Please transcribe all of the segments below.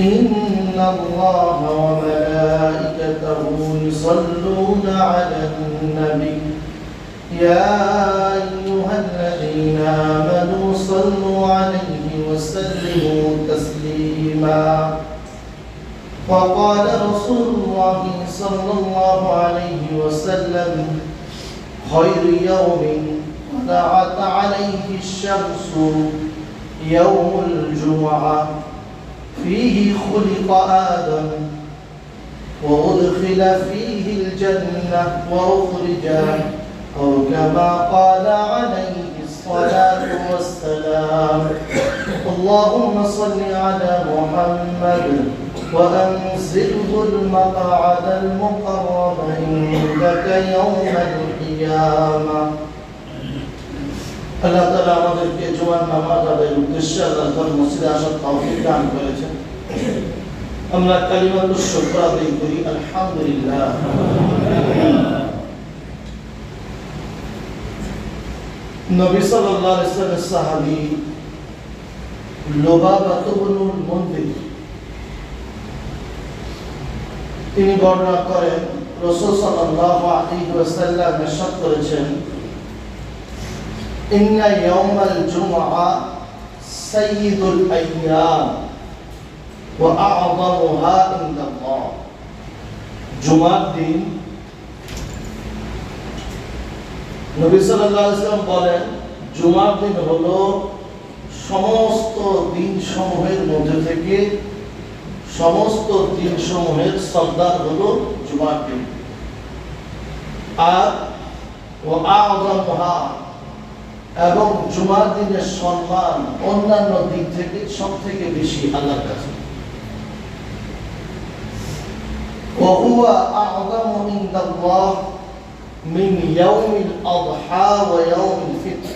إن الله وملائكته يصلون على النبي. يا أيها الذين آمنوا صلوا عليه وسلموا تسليما. وقال رسول الله صلى الله عليه وسلم خير يوم طلعت عليه الشمس يوم الجمعة. فيه خلق آدم وأدخل فيه الجنة وأخرج أو كما قال عليه الصلاة والسلام. اللهم صل على محمد وأنزله المقعد المقرب عندك يوم القيامة. আল্লাহ তালা আমাদেরকে জোয়ান নামাজ আদায়ের উদ্দেশ্যে আল্লাহ তার মসজিদে আসার দান করেছেন। আমরা আদায় করি, আলহামদুলিল্লাহ। নবী সাল্লাল্লাহু আলাইহি ওয়াসাল্লামের সাহাবী তিনি বর্ণনা করেন, রাসূল সাল্লাল্লাহু আলাইহি ওয়াসাল্লাম করেছেন জুমার দিন হলো সমস্ত দিন সমূহের মধ্যে থেকে সমস্ত দিন সমূহের সর্দার হলো জুমার দিন। আর ও আযমহা এবং জুমার দিনের সম্মান অন্যান্য দিক থেকে সব থেকে বেশি আল্লাহর কাছে وهو أعظم عند الله من يوم الأضحى ويوم الفطر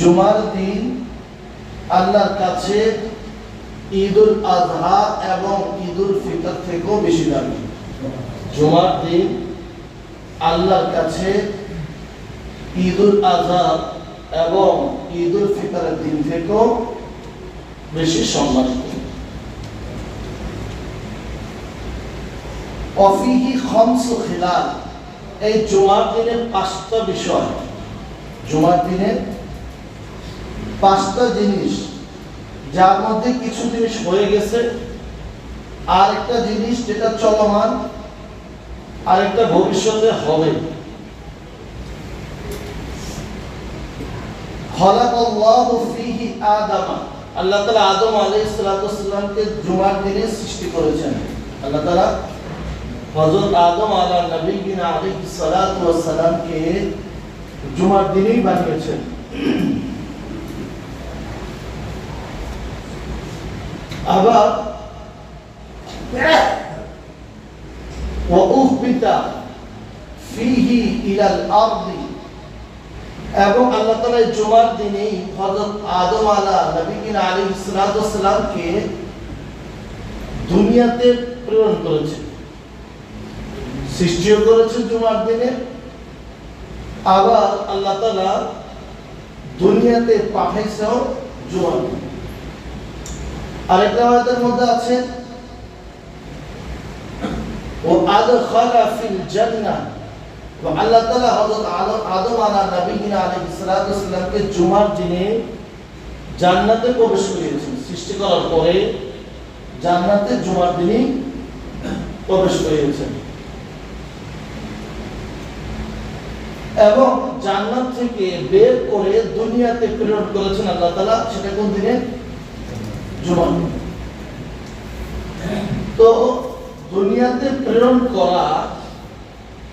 জুমার দিন আল্লাহর কাছে ঈদুল আজহা এবং ঈদুল ফিতর থেকেও বেশি দামি জুমার দিন আল্লাহর কাছে ঈদুল আজহা এবং ঈদুল ফিতরের দিন থেকেও বেশি সম্মানিত। অফিহি খমস খিলাল, এই জুমার দিনের পাঁচটা বিষয়। জুমার দিনের পাঁচটা জিনিস, যার মধ্যে কিছু জিনিস হয়ে গেছে আর একটা জিনিস যেটা চলমান, আরেকটা ভবিষ্যতে হবে। খলাকাল্লাহু ফীহি আদামা আল্লাহ তাআলা আদম আলাইহিস সালাতুকে জুমার দিনে সৃষ্টি করেছেন আল্লাহ তাআলা হযরত আদম আলা নবীনা আলাইহিস সালাতু ওয়াস সালামকে জুমার দিনেই বানিয়েছেন আবার وأهبط فيه إلى الأرض এবং আল্লাহ তালা জুমার দিনেই হজরত আদম আলা নবীন আলী সালামকে দুনিয়াতে প্রেরণ করেছে সৃষ্টিও করেছে জুমার দিনে। আবার আল্লাহ তালা দুনিয়াতে পাঠাইছেও জুমার দিনে। আরেকটা আয়াতের মধ্যে আছে, ও আদখালা ফিল জান্নাহ। আল্লাহ আদম জুমার দিনে জান্নাতে প্রবেশ করিয়েছেন। সৃষ্টি করার পরে জান্নাতে জুমার দিনই প্রবেশ করিয়েছেন। এবং জান্নাত থেকে বের করে দুনিয়াতে প্রেরণ করেছেন আল্লাহ সেটা কোন দিনে? জুমার দিন। তো দুনিয়াতে প্রেরণ করা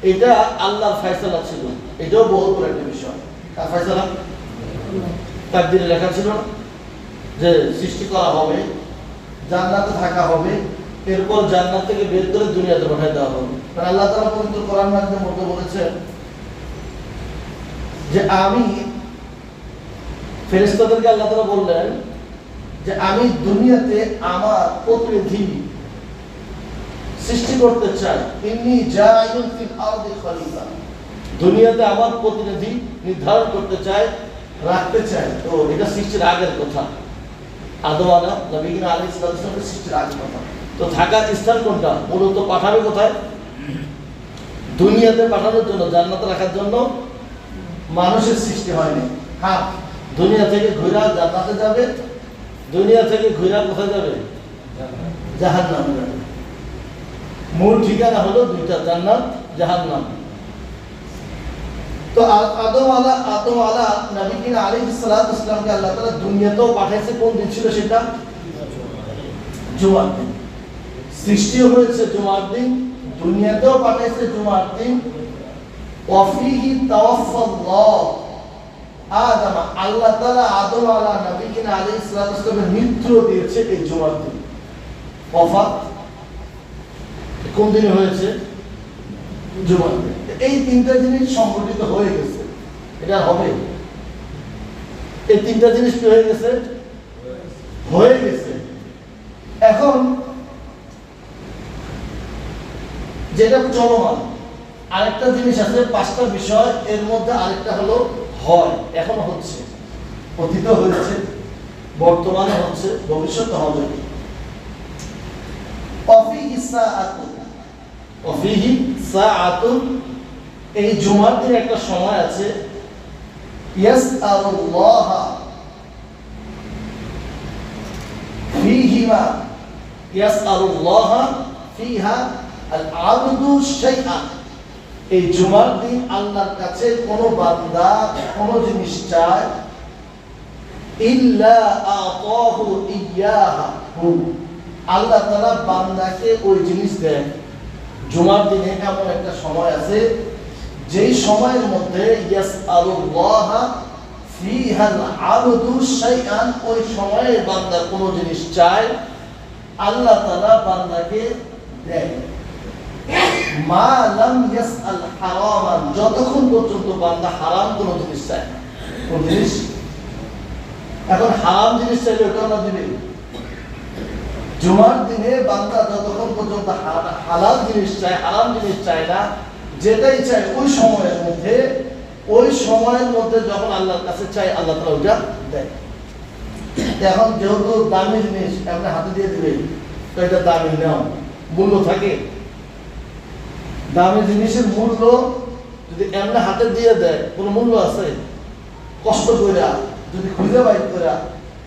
এটা আল্লাহর ফয়সালা ছিল। এটাও বহু বড় একটা বিষয়। তার তার দিনে লেখা ছিল যে সৃষ্টি করা হবে, জান্নাতে থাকা হবে, এরপর জান্নাত থেকে বের করে দুনিয়াতে পাঠিয়ে দেওয়া হবে। কারণ আল্লাহ তাআলা পবিত্র কোরআন মাধ্যমে মধ্যে বলেছেন যে আমি, ফেরেশতাদেরকে আল্লাহ তাআলা বললেন যে আমি দুনিয়াতে আমার প্রতিনিধি সৃষ্টি করতে চাই ইন্নি জাইলুন ফিল আরদি খলিফা। দুনিয়াতে আমার প্রতিনিধি নির্ধারণ করতে চাই রাখতে চাই তো এটা সৃষ্টির আগের কথা। আদম আলা নবীন আলী ইসলামের সৃষ্টির আগের কথা। তো থাকার স্থান কোনটা? মূলত পাঠাবে কোথায়? দুনিয়াতে পাঠানোর জন্য জান্নাতে রাখার জন্য মানুষের সৃষ্টি হয়নি। হ্যাঁ দুনিয়া থেকে ঘুরা জান্নাতে যাবে দুনিয়া থেকে ঘুরা কোথায় যাবে? জাহান নামে যাবে। মূল ঠিকানা হলো দুইটা, জান্নাত, জাহান্নাম। তো আদম আলা আদম আলা নবী কিনা আলাইহিস সালাতু ইসলামকে আল্লাহ তাআলা দুনিয়াতেও পাঠাইছে। কোন দিন ছিল সেটা? জুমার দিন। সৃষ্টিও হয়েছে জুমার দিন, দুনিয়াতেও পাঠাইছে জুমার দিন। ওয়াফিহি তাওয়াফাল্লাহ আদম, আল্লাহ তাআলা আদম আলা নবী আলাইহিস সালাতু ইসলামের মৃত্যু দিয়েছে এই জুমার দিন। ওয়াফাত কোন দিনে হয়েছে? এই তিনটা জিনিস সংগঠিত হয়ে গেছে। এটা হবে? এই তিনটা জিনিস কি হয়ে গেছে? হয়ে গেছে। এখন যেটা চলমান, আরেকটা জিনিস আছে, পাঁচটা বিষয়, এর মধ্যে আরেকটা হলো হয়। এখনও হচ্ছে। অতীত হয়েছে, বর্তমানে হচ্ছে, ভবিষ্যতে হবে। অফিহি সাআতুন অফিহি সাআতুন, এই জুমার দিন একটা সময় আছে, ইয়াসআলুল্লাহ ফিহিমা, ইয়াসআলুল্লাহ ফিহা আল আবদু শাইআ। এই জুমার দিন আল্লাহর কাছে কোন বান্দা কোন জিনিস চায়, ইল্লা আতাহু ইয়াহু। আল্লাহ তাআলা বান্দাকে ওই জিনিস দেন। জুমার দিনে এমন একটা সময় আছে, যেই সময়ের মধ্যে ইয়াসআলুল্লাহ ফিহাল আবদু শাইআন, ওই সময়ে বান্দা কোন জিনিস চায়, আল্লাহ তাআলা বান্দাকে দেন মা লাম ইয়াসআল হারামান, যতক্ষণ পর্যন্ত বান্দা হারাম কোন জিনিস চায় কোন জিনিস? এখন হারাম জিনিস চাইলে ওটাও না দিবে জুমার দিনে বান্দা যতক্ষণ পর্যন্ত হালাল জিনিস চায়, হারাম জিনিস চায় না, যেটাই চায়, ওই সময়ের মধ্যে, ওই সময়ের মধ্যে যখন আল্লাহর কাছে চাই আল্লাহ তালা ওইটা দেয়। এখন যেহেতু দামি জিনিস আপনি হাতে দিয়ে দিবে, তো এটা দামি নেও মূল্য থাকে। দামি জিনিসের মূল্য যদি এমনি হাতে দিয়ে দেয়, কোনো মূল্য আছে? কষ্ট করে যদি খুঁজে বাইর করে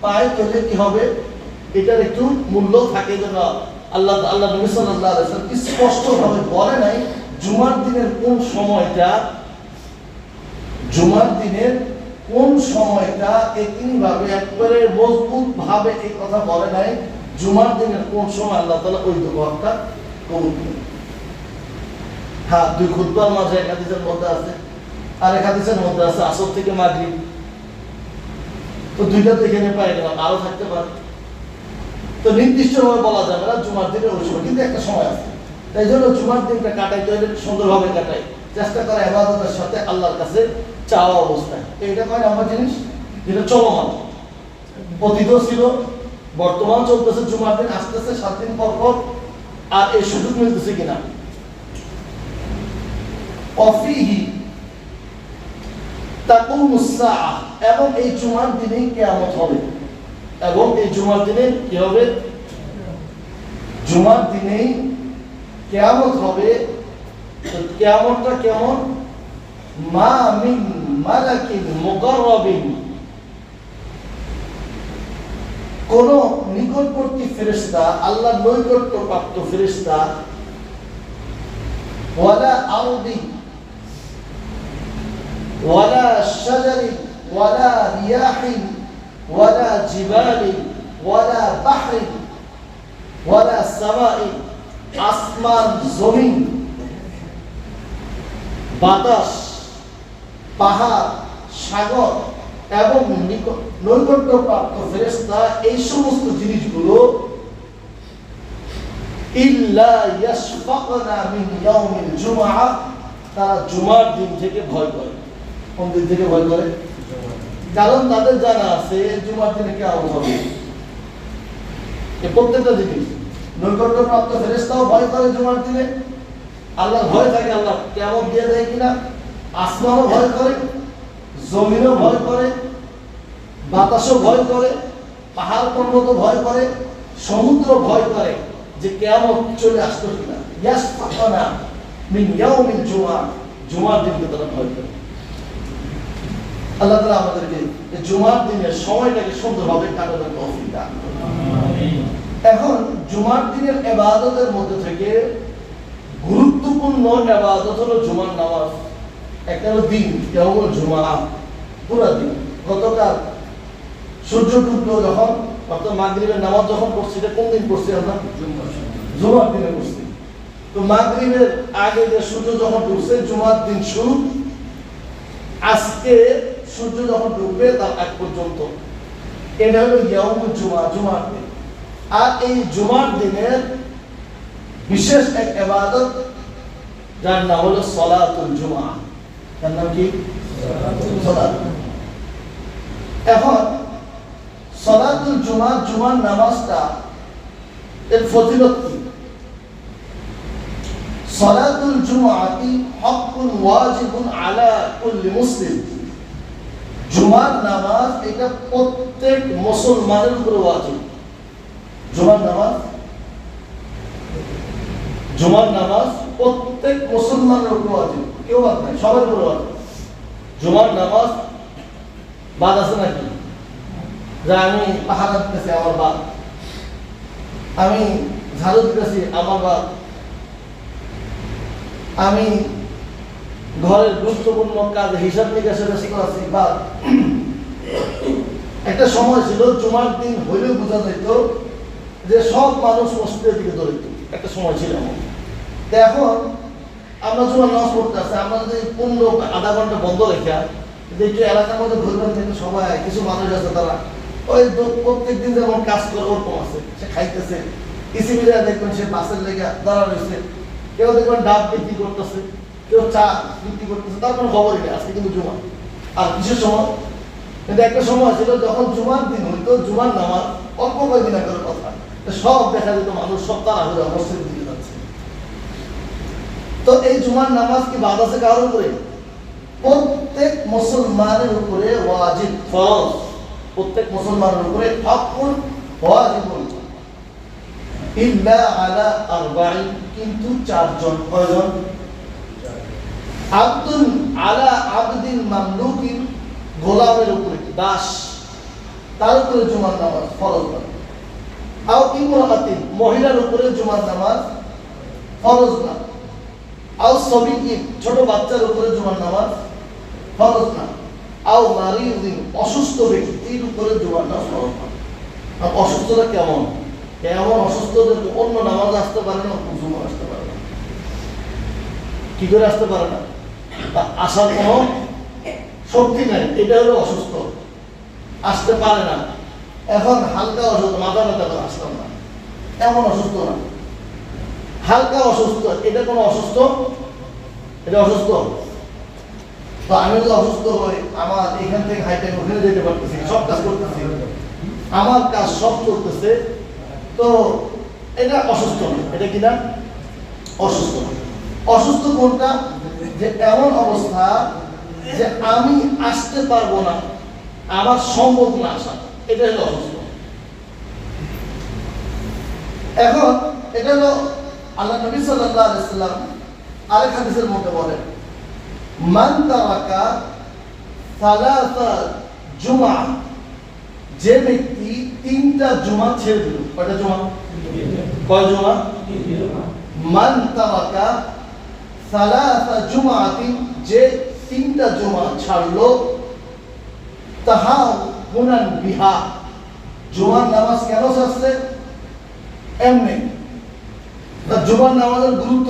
পায় তাহলে কি হবে? এটার একটু মূল্য থাকে যেন আল্লাহ আল্লাহ নবী সাল্লাল্লাহু আলাইহি ওয়াসাল্লাম স্পষ্ট ভাবে বলে নাই, জুমার দিনের কোন সময়টা, জুমার দিনের কোন সময়টা ভাবে একবারে মজবুত ভাবে এই কথা বলে নাই, জুমার দিনের কোন সময় আল্লাহ তাআলা ওই দোয়াটা কবুল করেন। হ্যাঁ দুই খুতবার মাঝে এক হাদিসের মধ্যে আছে, আর এক হাদিসের মধ্যে আছে আসর থেকে মাগরিব। তো দুইটা তো এখানে পাই গেলাম, আরও থাকতে পারে। তো নির্দিষ্টভাবে বলা যাবে না, জুমার দিনের সময় কিন্তু একটা সময় আছে। তাই জন্য জুমার দিনটা কাটাইতে হলে সুন্দরভাবে কাটাই। চেষ্টা করা এবাদতের সাথে আল্লাহর কাছে চাওয়া অবস্থায় তো এটা কয় আমার জিনিস? যেটা চলমান। অতীত ছিল বর্তমান চলতেছে, জুমার দিন আসতেছে, সাত দিন পর পর, আর এই সুযোগ মিলতেছে কিনা? অফিহি তাকুমুস এবং এই জুমার দিনে কিয়ামত হবে। এবং এই জুমার দিনে কি হবে? জুমার দিনেই কিয়ামত হবে। তো কিয়ামতটা কেমন? মা কোন নিকটবর্তী ফেরেশতা আল্লাহ নৈকট্য প্রাপ্ত ফেরেশতা, ওয়ালা আউদি, ওয়ালা শাজারি ওয়ালা রিয়াহিন ওয়ালা জিবালি ওয়ালা বাহরি ওয়ালা সামাই আসমান জমিন, বাতাস, পাহাড়, সাগর এবং নিকট- নৈকট্যপ্রাপ্ত ফেরেশতা এই সমস্ত জিনিসগুলো তারা জুমার দিন থেকে ভয় করে। কোন দিন থেকে ভয় করে? কারণ তাদের জানা আছে, জুমার দিনে কেমন হবে? এই প্রত্যেকটা জিনিস। নৈকট্যপ্রাপ্ত ফেরেশতাও ভয় করে জুমার দিনে। আল্লাহ ভয় থাকে, আল্লাহ কেমন দিয়ে দেয় কিনা? আসমানও ভয় করে, জমিনও ভয় করে, বাতাসও ভয় করে, পাহাড় পর্বত ভয় করে, সমুদ্র ভয় করে যে কেমন চলে আসতো কিনা। ইয়াস ফাকানা মিন ইয়াউমিল জুমা। জুমার দিনকে তারা ভয় করে। আল্লাহ তাআলা আমাদেরকে জুমার দিনের সময়টাকে সুন্দরভাবে কাটানোর তৌফিক দান। এখন জুমার দিনের এবাদতের মধ্যে থেকে গুরুত্বপূর্ণ এবাদত হলো জুমার নামাজ। একটা হলো দিন কেমন জুমা পুরা দিন। গতকাল সূর্য ডুবলো যখন অর্থাৎ মাগরিবের নামাজ যখন পড়ছি এটা কোন দিন পড়ছি আমরা? জুমার দিনে পড়ছি। তো মাগরিবের আগে যে সূর্য যখন ডুবছে জুমার দিন শুরু। আজকে সূর্য যখন ডুববে তার আগ পর্যন্ত। এটা হলো ইয়াউমুল জুমা, জুমার দিন। আর এই জুমার দিনের বিশেষ এক এবাদত যার নাম হলো সলাতুল জুমা। তার নাম কি? এখন সলাতুল জুমা, জুমার নামাজটা এর ফজিলত কি? সলাতুল জুমাতি হকুন ওয়াজিবুন আলা কুল্লি মুসলিম। জুমার নামাজ এটা প্রত্যেক মুসলমানের উপর ওয়াজিব। জুমার নামাজ? জুমার নামাজ প্রত্যেক মুসলমানের উপর ওয়াজিব। কেউ বাদ নাই, সবার উপর ওয়াজিব। জুমার নামাজ বাদ আছে নাকি? যে আমি পাহাড় দিতেছি আমার বাদ আমি ঝাড়ু দিতেছি আমার বাদ আমি ঘরের গুরুত্বপূর্ণ কাজ, হিসাব নিকাশে ব্যস্ত আছি বা একটা সময় ছিল, জুমার দিন হইলেও বোঝা যেত যে সব মানুষ মসজিদের দিকে দৌড়িত। একটা সময় ছিল এমন। তো এখন আমরা জুমার নামাজ পড়তে আসছি আমরা যদি পনেরো আধা ঘণ্টা বন্ধ রেখে যদি একটু এলাকার মধ্যে ঘুরবেন থেকে সবাই, কিছু মানুষ আছে তারা, ওই প্রত্যেক দিন যেমন কাজ করে ওরকম আছে, সে খাইতেছে। ইসিবিরা দেখবেন সে বাসের লেগে দাঁড়া রয়েছে। কেউ দেখবেন ডাব বিক্রি করতেছে। কেউ চা বিক্রি করতেছে, তার কোনো খবরই নেই আজকে কিন্তু জুমা আর কিসের সময়, কিন্তু একটা সময় ছিল যখন জুমার দিন জুমার নামাজ অল্প কয়েকদিন কথা। সব দেখা যেত, মানুষ সব দিকে যাচ্ছে। তো এই জুমার নামাজ কি বাদ আছে উপরে? প্রত্যেক মুসলমানের উপরে ওয়াজিব, ফরজ। প্রত্যেক মুসলমানের উপরে ওয়াজিবুন ইল্লা আলা আরবাইন, কিন্তু চারজন, কয়জন? আব্দুল আলা আবদিন মামলুকিন গোলামের উপরে দাস। তার উপরে জুমার নামাজ ফরজ না আও ইমরাতিন মহিলার উপরে জুমার নামাজ ফরজ না। আও সবিকিন ছোট বাচ্চার উপরে জুমার নামাজ ফরজ না। আও মারিউদ্দিন, অসুস্থ ব্যক্তির উপরে জুমার নামাজ ফরজ না। অসুস্থতা কেমন? এমন অসুস্থ যে অন্য নামাজ আসতে পারে না জুমা আসতে পারে না। কি করে আসতে পারে না? আসার কোনো শক্তি নাই, এটা হলো অসুস্থ। আসতে পারে না। এখন হালকা অসুস্থ, মাথা ব্যথা করে আসলাম না। এমন অসুস্থ না। হালকা অসুস্থ, এটা কোনো অসুস্থ? এটা অসুস্থ? তো আমি যদি অসুস্থ হই, আমার এখান থেকে হাইটেক ওখানে যেতে পারতেছি সব কাজ করতেছি। আমার কাজ সব করতেছে তো এটা অসুস্থ এটা কি না? অসুস্থ না। অসুস্থ কোনটা? যে এমন অবস্থা যে আমি আসতে পারব না আমার সম্ভব না আসা এটা হলো অসুস্থ। এখন এটা হলো আল্লাহ নবী সাল্লাল্লাহু আলাইহি সাল্লাম আরেক হাদিসের মধ্যে বলেন মান তারাকা সালাসা জুমআ যে ব্যক্তি তিনটা জুমা ছেড়ে দিল। কয়টা জুমা? কয় জুমা। মান তারাকা সালাসা যে তিনটা জুমা ছাড়লো, তাহা হুনান বিহা। জুমার নামাজ কেন ছাড়ছে? এমনি। তা জুমার নামাজের গুরুত্ব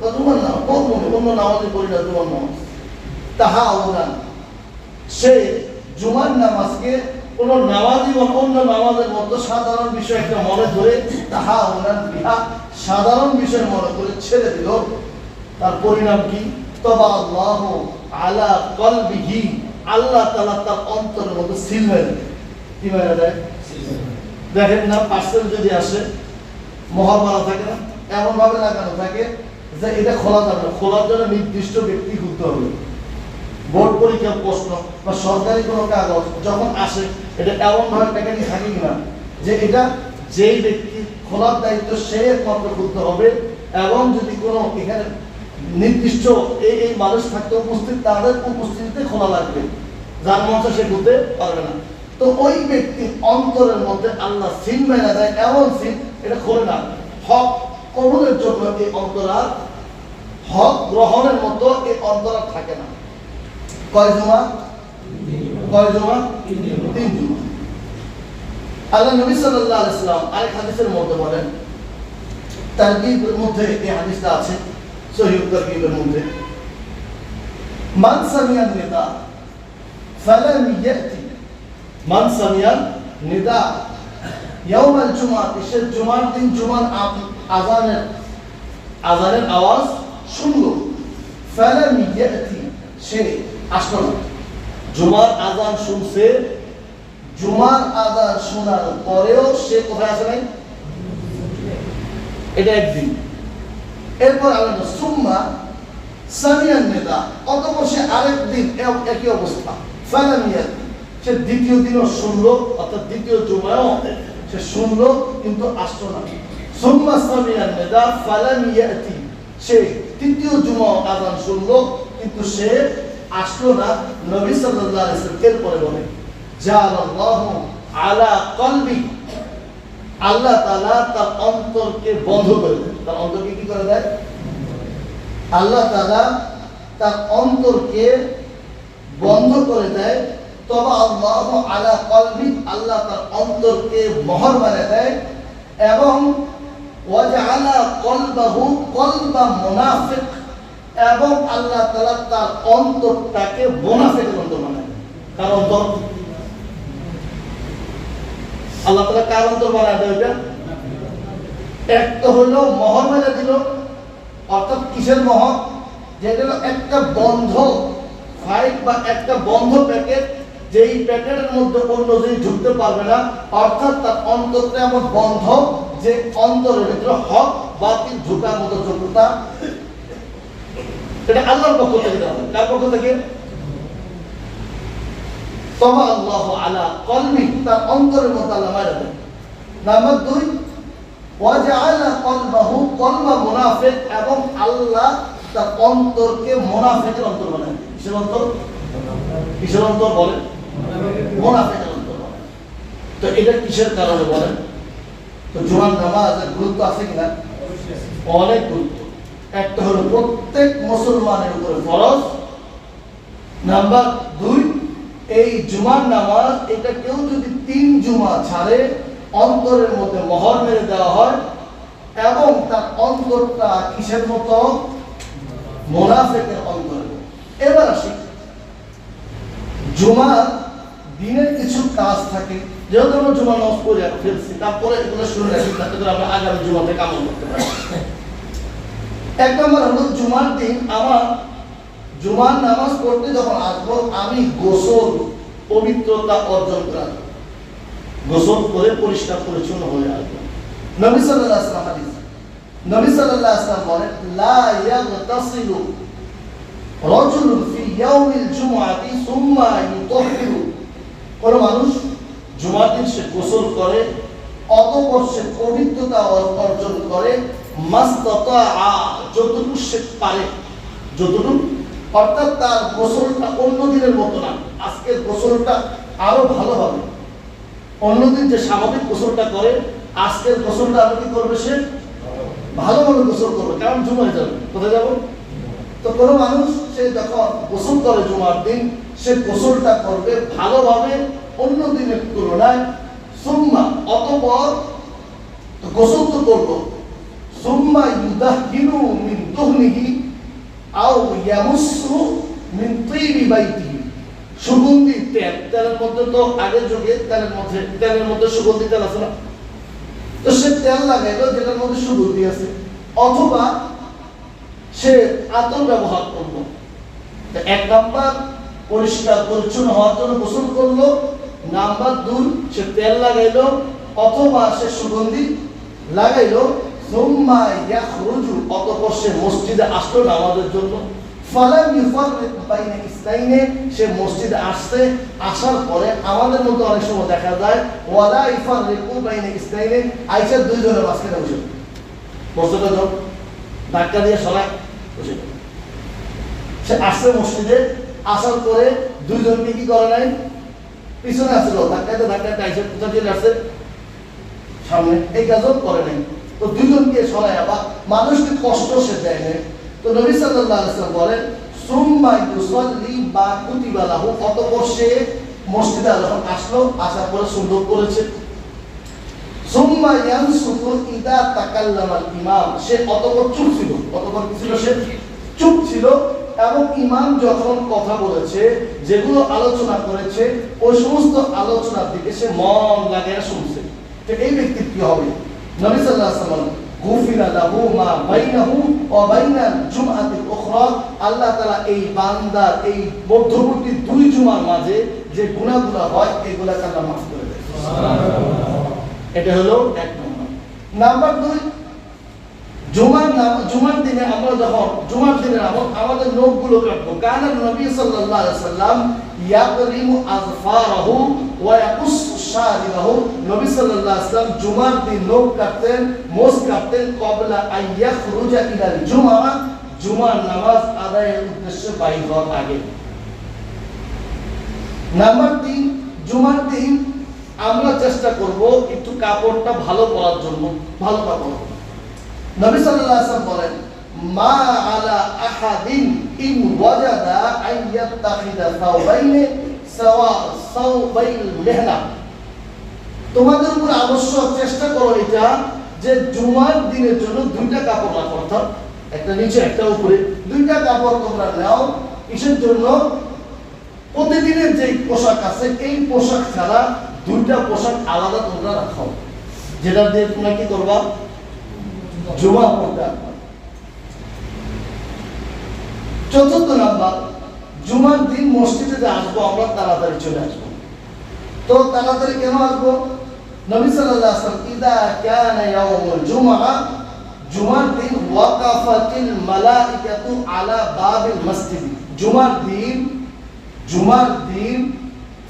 তা জুমার নামাজ অন্য নামাজে না জুমার নামাজ। তাহা হুনান। সে জুমার নামাজকে কোন নামাজি বা অন্য নামাজের মতো সাধারণ বিষয় একটা মনে ধরে তাহা ওনার বিহা, সাধারণ বিষয় মনে করে ছেড়ে দিল। তার পরিণাম কি? তবা আল্লাহ আলা কলবিহি, আল্লাহ তাআলা তার অন্তরের মধ্যে সিল মেরে। কি মেরে দেয়? দেখেন না পার্সেল যদি আসে মহর মারা থাকে না এমন ভাবে লাগানো থাকে যে এটা খোলা যাবে না। খোলার জন্য নির্দিষ্ট ব্যক্তি খুলতে হবে। বোর্ড পরীক্ষার প্রশ্ন বা সরকারি কোনো কাগজ যখন আসে, এটা এমন ভাবে প্যাকেটিং থাকে কিনা? যে এটা যেই ব্যক্তি খোলার দায়িত্ব সে একমাত্র খুলতে হবে এবং যদি কোনো এখানে নির্দিষ্ট এই এই মানুষ থাকতে উপস্থিত, তাদের উপস্থিতিতে খোলা লাগবে। যার মঞ্চে সে খুলতে পারবে না। তো ওই ব্যক্তির অন্তরের মধ্যে আল্লাহ সিন মেলা দেয়, এমন সিন, এটা খোলে না। হক কবুলের জন্য এই অন্তরা হক গ্রহণের মতো এই অন্তরা থাকে না। কয় জমা? কয় জমা? তিন জমা। আল্লাহ নবী সাল্লাল্লাহু আলাইহি সাল্লাম আরেক হাদিসের মধ্যে বলেন তারগীবের মধ্যে এই হাদিসটা আছে? সহিহ তারগীবের মধ্যে। মান নিদা ফালাম ইয়াতি। মান সামিয়ান নিদা ইয়াউম আল জুমআ সে জুমার দিন, জুমার আজানের আজানের আওয়াজ শুনলো। ফালাম ইয়াতি, সে আসলো জুমার আজান শুনছে। জুমার আজান শোনার পরেও সে কোথায় আসে নাই এটা একদিন। এরপর আলাদা সুম্মা সামিয়ান নেতা অতপর সে আরেকদিন এ- একই অবস্থা। ফালামিয়াত সে দ্বিতীয় দিনও শুনলো, অর্থাৎ দ্বিতীয় জুমায়ও সে শুনলো, কিন্তু আসলো না। সুম্মা সামিয়ান নেতা ফালামিয়াতি সে তৃতীয় জুমা আজান শুনলো, কিন্তু সে আসলো না। নবী সাল্লাল্লাহু আলাইহি ওয়াসাল্লাম এরপরে বলে জাআলাল্লাহু আলা কলবি। আল্লাহ তাআলা তার অন্তরকে বন্ধ করে দেয় তার অন্তরকে কি করে দেয় আল্লাহ তাআলা তার অন্তরকে বন্ধ করে দেয়। তবে আল্লাহ আলা কলবি আল্লাহ তার অন্তরকে মোহর মানে দেয় এবং ওয়াজআলা কলবাহু কলবা মুনাফিক এবং আল্লাহ তাআলা তার অন্তরটাকে মুনাফিকের অন্তর বানায় কার অন্তর আল্লাহ তাআলা কার অন্তর বানায় দেয় ওইটা। হলো মোহর মেরে দিল, অর্থাৎ কিসের মোহর? যেটা একটা বন্ধ ফাইল বা একটা বন্ধ প্যাকেট, যেই প্যাকেটের মধ্যে অন্য জিনিস ঢুকতে পারবে না, অর্থাৎ তার অন্তরটা এমন বন্ধ যে অন্তরের ভিতরে হক বাতিল ঢুকার মতো যোগ্যতা। এটা আল্লাহর পক্ষ থেকে দেওয়া পক্ষ থেকে? তবা আল্লাহ আলা কলমি তার অন্তরের মধ্যে আল্লাহ মারা দেয় নাম্বার দুই এবং আল্লাহ তার অন্তরকে মুনাফিকের অন্তর বানায় কিসের অন্তর? কিসের অন্তর বলেন মুনাফিকের অন্তর তো এটা কিসের কারণে বলেন তো জুমার নামাজের গুরুত্ব আছে কিনা অনেক গুরুত্ব। একটা হলো প্রত্যেক মুসলমানের উপরে ফরজ। নাম্বার দুই, এই জুমার নামাজ, এটা কেউ যদি তিন জুমা ছাড়ে অন্তরের মধ্যে মোহর মেরে দেওয়া হয় এবং তার অন্তরটা কিসের মতো? মোনাফেকের অন্তরে এবার আসি। জুমার দিনের কিছু কাজ থাকে। যেহেতু আমরা জুমা নামাজ পড়ে ফেলছি তারপরে এগুলো শুনে রাখি, যাতে করে আমরা আগামী জুমাতে কামল করতে পারি। এক নম্বর হলো, জুমার দিন আমার জুমার নামাজ পড়তে যখন আসব, আমি গোসল, পবিত্রতা অর্জন করে। গোসল করে পরিষ্কার পরিচ্ছন্ন হয়ে আসব। নবী সাল্লাল্লাহু আলাইহি ওয়াসাল্লাম হাদিস। নবী সাল্লাল্লাহু আলাইহি ওয়াসাল্লাম বলেন, লা ইয়াগতাসিলু রাজুলুন ফি ইয়াউমিল জুমআতি সুম্মা ইউতাহহিরু কোন মানুষ জুমার দিন সে গোসল করে, অতঃপর সে পবিত্রতা অর- অর্জন করে মাস্তাতা যতটুকু সে পারে, যতটুকু, অর্থাৎ তার গোসলটা অন্য দিনের মতো না, আজকের গোসলটা আরও ভালো হবে। অন্যদিন যে স্বাভাবিক গোসলটা করে, আজকের গোসলটা আরও কি করবে সে? ভালোভাবে গোসল করবে, কারণ জুমায় যাবে। কোথায় যাব? তো কোনো মানুষ সে যখন গোসল করে জুমার দিন, সে গোসলটা করবে ভালোভাবে অন্য দিনের তুলনায় সুম্মা, অতপর গোসল তো করব। সুম্মা ইউদাহিনু মিন দুহনিহি আও ইয়ামুসু মিন তিবি সুগন্ধি তেল, তেলের মধ্যে তো আগের যুগে তেলের মধ্যে তেলের মধ্যে সুগন্ধি তেল আছে না? তো সে তেল লাগাইলো যেটার মধ্যে সুগন্ধি আছে, অথবা সে আতর ব্যবহার করল। এক নাম্বার পরিষ্কার পরিচ্ছন্ন হওয়ার জন্য গোসল করল, নাম্বার দুই সে তেল লাগাইলো, অথবা সে সুগন্ধি লাগাইলো অতঃপর সে মসজিদে আসলো নামাজের জন্য। ফালাম ইউফাররিক বাইনা ইসনাইনে সে মসজিদে আসছে, আসার পরে আমাদের মধ্যে অনেক সময় দেখা যায়, ওয়ালা ইউফাররিকু বাইনা ইসনাইনে আইসা দুইজনের মাঝখানে বসে বসতে দাও ধাক্কা দিয়ে সরায় বসে সে আসছে মসজিদে, আসার পরে দুইজনকে কি করে নাই? পিছনে আসছিল ধাক্কাতে ধাক্কাতে আইসে কোথা দিয়ে আসছে? সামনে। এই কাজও করে নাই। তো দুজনকে সরায় বা মানুষকে কষ্ট সে দেয় নাই। তো নবী বলেন সে মসজিদে যখন আসলো, আসার পরে সুন্দর করেছে। ইদা ইমাম সে চুপ ছিল। অতঃপর ছিল সে? চুপ ছিল। এবং ইমাম যখন কথা বলেছে, যেগুলো আলোচনা করেছে, ওই সমস্ত আলোচনার দিকে সে মন লাগিয়ে শুনছে। এই ব্যক্তির কি হবে? নবী সাল্লাল্লাহু আলাইহি গুফিরা আল্লাহ তাআলা এই বান্দার এই মধ্যবর্তী দুই জুমার মাঝে যে গুনাহগুলো হয়, এগুলাকে আল্লাহ মাফ করে দেয় এটা হলো এক নম্বর। নাম্বার দুই, জুমার নাম, জুমার দিনে আমরা যখন, জুমার দিনে আমল, আমাদের নখগুলো কাটবো কানা নবী সাল্লাম জুমার দিন নাম্বার তিন জুমার দিন আমরা চেষ্টা করব একটু কাপড়টা ভালো পরার জন্য, ভালো কাপড়। নবী সাল্লাল্লাহু বলেন, মা আহাদিন ইন ওয়াজাদা আন ইয়াত্তাখিদা সাওবাইন সাওয়া সাওবাইল মেহনা তোমাদের উপর আবশ্যক চেষ্টা করো এটা যে জুমার দিনের জন্য দুইটা কাপড় রাখো, অর্থাৎ একটা নিচে, একটা উপরে। দুইটা কাপড় তোমরা নাও, কিসের জন্য? প্রতিদিনের যে পোশাক আছে, এই পোশাক ছাড়া দুইটা পোশাক আলাদা তোমরা রাখো। যেটা দিয়ে তোমরা কি করবা? জমা পড়তে আসবা। চতুর্থ নাম্বার, জুমার দিন মসজিদে আসব, আমরা তাড়াতাড়ি চলে আসব। তো তাড়াতাড়ি কেন আসব? নবী সাল্লাল্লাহু আলাইহি ওয়াসাল্লাম, ইদা কানা ইয়াউমুল জুমআ জুমার দিন ওয়াকাফাতিল মালাইকাতু আলা বাবিল মসজিদ। জুমার দিন জুমার দিন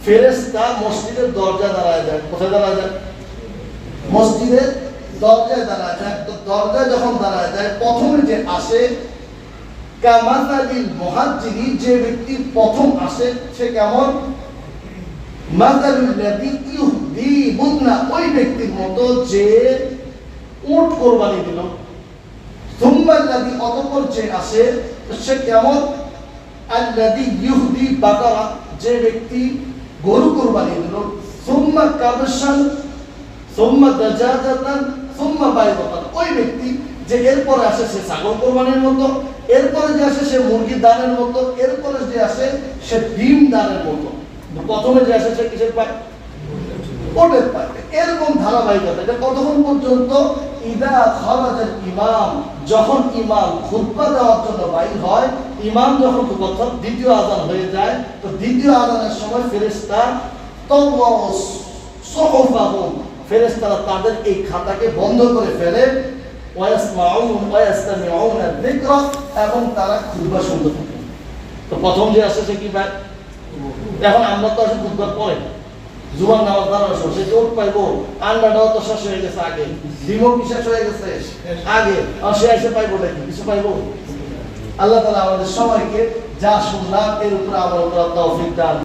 ফেরেশতা মসজিদের দরজা দাঁড়ায় যায়। কোথায় দাঁড়ায় যায়? মসজিদের দরজায় দাঁড়ায় যায়। তো দরজায় যখন দাঁড়ায় যায়, প্রথমে যে আসে কামাতালিল মুহাজ্জিরি যে ব্যক্তি প্রথম আসে, সে কেমন? মাতালুল লাযী ইউহদি বুদনা, ওই ব্যক্তির মতো যে উট কোরবানি দিল। সুম্মা লাযী, অতঃপর যে আসে, সে কেমন? আল্লাযী ইউহদি বাকারা, যে ব্যক্তি গরু কোরবানি দিল। সুম্মা কাবশান, সুম্মা দাজাজাতান, সুম্মা বাইদাতান ওই ব্যক্তি যে এরপর আসে, সে ছাগল কোরবানির মতো। এরপরে যে আসে সে মুরগির দানের মতো, এরপরে যে আসে সে ডিম দানের মতো। প্রথমে যে আসে সে কিসের পায় ওটের পায় এরকম ধারাবাহিকতা। এটা কতক্ষণ পর্যন্ত? ইদা খরাজাল ইমাম। যখন ইমাম খুতবা দেওয়ার জন্য বাইর হয়, ইমাম যখন অর্থাৎ দ্বিতীয় আজান হয়ে যায়, তো দ্বিতীয় আজানের সময় ফেরেশতা তওয়াউ সুহুফাহুম। ফেরেশতারা তাদের এই খাতাকে বন্ধ করে ফেলে এবং তারা খুতবা শুনতে থাকে তো প্রথম যে আসে সে কি এখন আমরা তো আসলে খুতবার পরে। জুমার নামাজ দাঁড়ানো সে চোট পাইবো। আন্ডাটাও তো শেষ হয়ে গেছে আগে। ডিমও কি শেষ হয়ে গেছে? আগে। আর সে এসে পাইবো নাকি? কিছু পাইবো? আল্লাহ তালা আমাদের সবাইকে যা শুনলাম এর উপর আমার উপর তৌফিক দান।